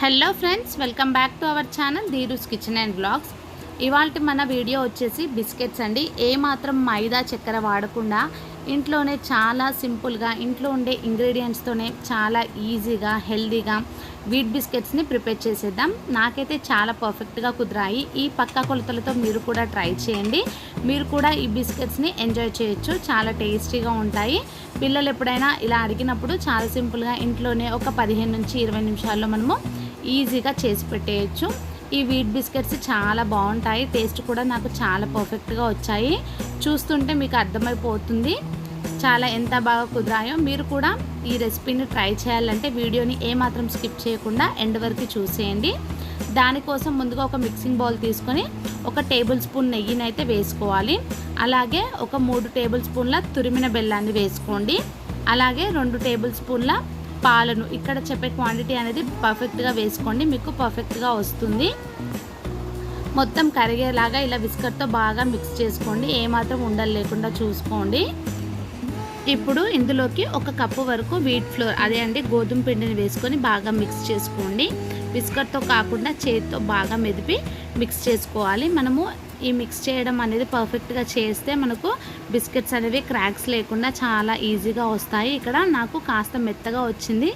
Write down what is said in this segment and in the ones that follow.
Hello friends welcome back to our channel Dheeru's kitchen and blogs ఇవాళ మన video వచ్చేసి biscuits అండి. ఏమాత్రం మైదా చక్కెర వాడకుండా ఇంట్లోనే చాలా సింపుల్గా ఇంట్లో ఉండే ఇంగ్రీడియంట్స్తోనే చాలా ఈజీగా హెల్దీగా వీట్ బిస్కెట్స్ని ప్రిపేర్ చేసేద్దాం. నాకైతే చాలా పర్ఫెక్ట్గా కుదిరాయి. ఈ పక్క కొలతలతో మీరు కూడా ట్రై చేయండి. మీరు కూడా ఈ బిస్కెట్స్ని ఎంజాయ్ చేయొచ్చు. చాలా టేస్టీగా ఉంటాయి. పిల్లలు ఎప్పుడైనా ఇలా అడిగినప్పుడు చాలా సింపుల్గా ఇంట్లోనే ఒక పదిహేను నుంచి ఇరవై నిమిషాల్లో మనము ఈజీగా చేసి పెట్టేయచ్చు. ఈ వీట్ బిస్కెట్స్ చాలా బాగుంటాయి. టేస్ట్ కూడా నాకు చాలా పర్ఫెక్ట్గా వచ్చాయి. చూస్తుంటే మీకు అర్థమైపోతుంది. చాలా ఎంత బాగా కుదిరాయో. మీరు కూడా ఈ రెసిపీని ట్రై చేయాలంటే వీడియోని ఏమాత్రం స్కిప్ చేయకుండా ఎండ్ వరకు చూసేయండి. దానికోసం ముందుగా ఒక మిక్సింగ్ బౌల్ తీసుకొని ఒక టేబుల్ స్పూన్ నెయ్యిని అయితే వేసుకోవాలి. అలాగే ఒక మూడు టేబుల్ స్పూన్ల తురిమిన బెల్లాన్ని వేసుకోండి. అలాగే రెండు టేబుల్ స్పూన్ల పాలను ఇక్కడ చెప్పే క్వాంటిటీ అనేది పర్ఫెక్ట్గా వేసుకోండి. మీకు పర్ఫెక్ట్గా వస్తుంది. మొత్తం కరిగేలాగా ఇలా బిస్కెట్తో బాగా మిక్స్ చేసుకోండి. ఏమాత్రం ఉండలు లేకుండా చూసుకోండి. ఇప్పుడు ఇందులోకి ఒక కప్పు వరకు వీట్ ఫ్లోర్ అదే అండి గోధుమ పిండిని వేసుకొని బాగా మిక్స్ చేసుకోండి. బిస్కట్తో కాకుండా చేతితో బాగా మెదిపి మిక్స్ చేసుకోవాలి. మనము ఈ మిక్స్ చేయడం అనేది పర్ఫెక్ట్గా చేస్తే మనకు బిస్కెట్స్ అనేవి క్రాక్స్ లేకుండా చాలా ఈజీగా వస్తాయి. ఇక్కడ నాకు కాస్త మెత్తగా వచ్చింది.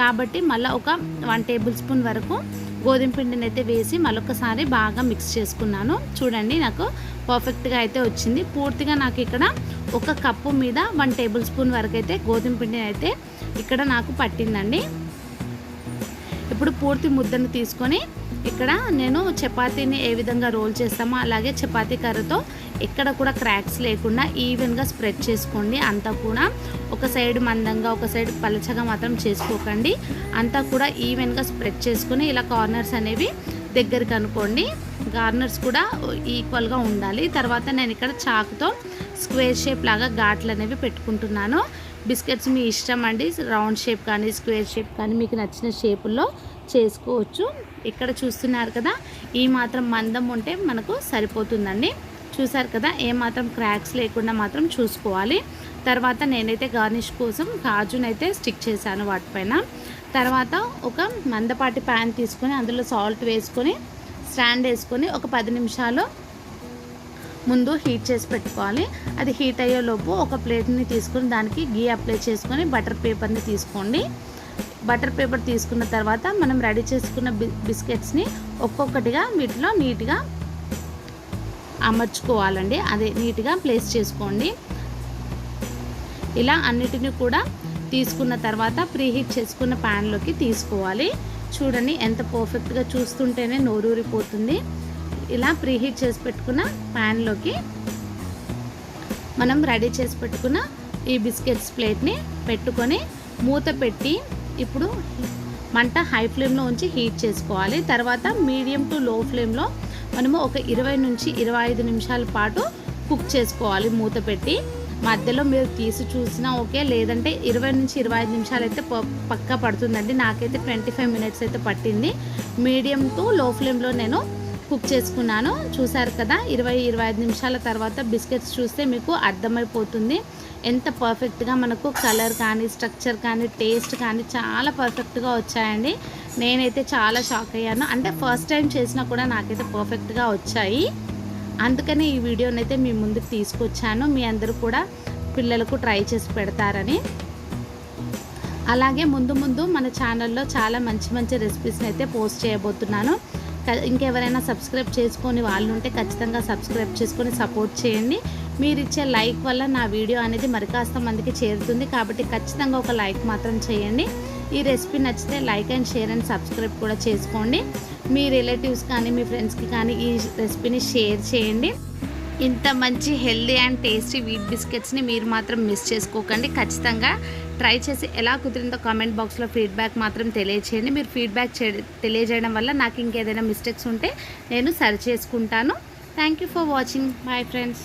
కాబట్టి మళ్ళీ ఒక వన్ టేబుల్ స్పూన్ వరకు గోధుమ పిండిని అయితే వేసి మరొకసారి బాగా మిక్స్ చేసుకున్నాను. చూడండి నాకు పర్ఫెక్ట్గా అయితే వచ్చింది. పూర్తిగా నాకు ఇక్కడ ఒక కప్పు మీద వన్ టేబుల్ స్పూన్ వరకు అయితే గోధుమ పిండిని అయితే ఇక్కడ నాకు పట్టిందండి. ఇప్పుడు పూర్తి ముద్దను తీసుకొని ఇక్కడ నేను చపాతీని ఏ విధంగా రోల్ చేస్తామో అలాగే చపాతీ కర్రతో ఎక్కడ కూడా క్రాక్స్ లేకుండా ఈవెన్గా స్ప్రెడ్ చేసుకోండి. అంతా కూడా ఒక సైడ్ మందంగా ఒక సైడ్ పలచగా మాత్రం చేసుకోకండి. అంతా కూడా ఈవెన్గా స్ప్రెడ్ చేసుకుని ఇలా కార్నర్స్ అనేవి దగ్గరికి అనుకోండి. కార్నర్స్ కూడా ఈక్వల్గా ఉండాలి. తర్వాత నేను ఇక్కడ చాకుతో స్క్వేర్ షేప్ లాగా ఘాట్లు అనేవి పెట్టుకుంటున్నాను. బిస్కెట్స్ మీ ఇష్టం అండి. రౌండ్ షేప్ కానీ స్క్వేర్ షేప్ కానీ మీకు నచ్చిన షేపుల్లో చేసుకోవచ్చు. ఇక్కడ చూస్తున్నారు కదా ఈ మాత్రం మందం ఉంటే మనకు సరిపోతుందండి. చూసారు కదా ఏ మాత్రం క్రాక్స్ లేకుండా మాత్రం చూసుకోవాలి. తర్వాత నేనైతే గార్నిష్ కోసం కాజునైతే స్టిక్ చేశాను వాటిపైన. తర్వాత ఒక మందపాటి ప్యాన్ తీసుకొని అందులో సాల్ట్ వేసుకొని స్టాండ్ వేసుకొని ఒక పది నిమిషాలు ముందు హీట్ చేసి పెట్టుకోవాలి. అది హీట్ అయ్యేలోపు ఒక ప్లేట్ని తీసుకొని దానికి గీ అప్లై చేసుకొని బటర్ పేపర్ని తీసుకోండి. బటర్ పేపర్ తీసుకున్న తర్వాత మనం రెడీ చేసుకున్న బిస్కెట్స్ని ఒక్కొక్కటిగా వీటిలో నీట్గా అమర్చుకోవాలండి. అదే నీట్గా ప్లేస్ చేసుకోండి. ఇలా అన్నిటిని కూడా తీసుకున్న తర్వాత ప్రీహీట్ చేసుకున్న ప్యాన్లోకి తీసుకోవాలి. చూడండి ఎంత పర్ఫెక్ట్గా చూస్తుంటేనే నోరూరిపోతుంది. ఇలా ప్రీహీట్ చేసి పెట్టుకున్న ప్యాన్లోకి మనం రెడీ చేసి పెట్టుకున్న ఈ బిస్కెట్స్ ప్లేట్ని పెట్టుకొని మూత పెట్టి ఇప్పుడు మంట హై ఫ్లేమ్లో ఉంచి హీట్ చేసుకోవాలి. తర్వాత మీడియం టు లో ఫ్లేమ్లో మనము ఒక ఇరవై నుంచి ఇరవై ఐదు నిమిషాల పాటు కుక్ చేసుకోవాలి మూత పెట్టి. మధ్యలో మీరు తీసి చూసినా ఓకే లేదంటే ఇరవై నుంచి ఇరవై ఐదు నిమిషాలు అయితే పక్కా పడుతుందండి. నాకైతే ట్వంటీ ఫైవ్ మినిట్స్ అయితే పట్టింది. మీడియం టు లో ఫ్లేమ్లో నేను కుక్ చేసుకున్నాను. చూసారు కదా ఇరవై ఇరవై ఐదు నిమిషాల తర్వాత బిస్కెట్స్ చూస్తే మీకు అర్థమైపోతుంది. ఎంత పర్ఫెక్ట్గా మనకు కలర్ కానీ స్ట్రక్చర్ కానీ టేస్ట్ కానీ చాలా పర్ఫెక్ట్గా వచ్చాయండి. నేనైతే చాలా షాక్ అయ్యాను. అంటే ఫస్ట్ టైం చేసినా కూడా నాకైతే పర్ఫెక్ట్గా వచ్చాయి. అందుకని ఈ వీడియోని అయితే మీ ముందుకు తీసుకొచ్చాను. మీ అందరూ కూడా పిల్లలకు ట్రై చేసి పెడతారని. అలాగే ముందు ముందు మన ఛానల్లో చాలా మంచి మంచి రెసిపీస్ని అయితే పోస్ట్ చేయబోతున్నాను. ఇంకెవరైనా సబ్స్క్రైబ్ చేసుకొని వాళ్ళు ఉంటే ఖచ్చితంగా సబ్స్క్రైబ్ చేసుకొని సపోర్ట్ చేయండి. మీరు ఇచ్చే లైక్ వల్ల నా వీడియో అనేది మరికాస్త మందికి చేరుతుంది. కాబట్టి ఖచ్చితంగా ఒక లైక్ మాత్రం చేయండి. ఈ రెసిపీ నచ్చితే like and share and subscribe కూడా చేసుకోండి. మీ రిలేటివ్స్ కానీ మీ ఫ్రెండ్స్కి కానీ ఈ రెసిపీని షేర్ చేయండి. ఇంత మంచి హెల్దీ అండ్ టేస్టీ వీట్ బిస్కెట్స్ని మీరు మాత్రం మిస్ చేసుకోకండి. ఖచ్చితంగా ట్రై చేసి ఎలా కుదిరిందో కామెంట్ బాక్స్లో ఫీడ్బ్యాక్ మాత్రం తెలియచేయండి. మీరు ఫీడ్బ్యాక్ తెలియజేయడం వల్ల నాకు ఇంకేదైనా మిస్టేక్స్ ఉంటే నేను సరి చేసుకుంటాను. Thank for watching bye friends